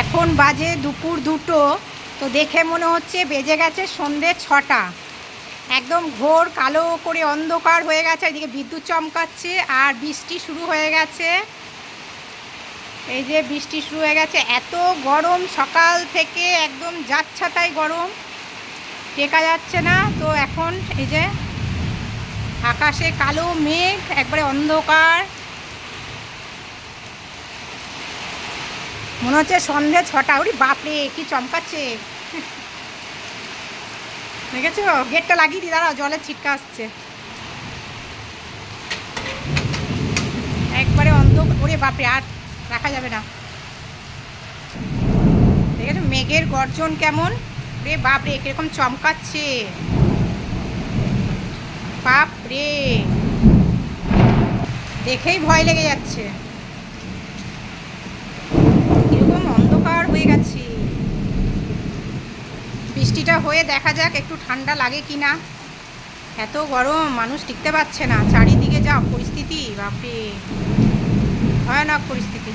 এখন বাজে দুপুর দুটো, তো দেখে মনে হচ্ছে বেজে গেছে সন্ধে ছটা। একদম ঘোর কালো করে অন্ধকার হয়ে গেছে, এদিকে বিদ্যুৎ চমকাচ্ছে আর বৃষ্টি শুরু হয়ে গেছে। এই যে বৃষ্টি শুরু হয়ে গেছে, এত গরম সকাল থেকে একদম যাচ্ছাতাই গরম, টেকা যাচ্ছে না। তো এখন এই যে আকাশে কালো মেঘ, একবারে অন্ধকার। মনে হচ্ছে সন্ধে ছটা। ওরি বাপরে, কি চমকাচ্ছে। দেখেছ? গেটটা লাগিয়ে দিই, দাঁড়াও, জলের ছিটকা আসছে। একবারে অন্ধ ওরে বাপরে, আর রাখা যাবে না। দেখেছ? মেঘের গর্জন কেমন? রে বাপরে, কীরকম চমকাচ্ছে। বাপ রে দেখেই ভয় লেগে যাচ্ছে এরকম অন্ধকার হয়ে গেছে বৃষ্টিটা হয়ে দেখা যাক একটু ঠান্ডা লাগে কি না এত গরম, মানুষ টিকতে পারছে না। চারিদিকে যা পরিস্থিতি, বাপরে। ভয়ানক পরিস্থিতি।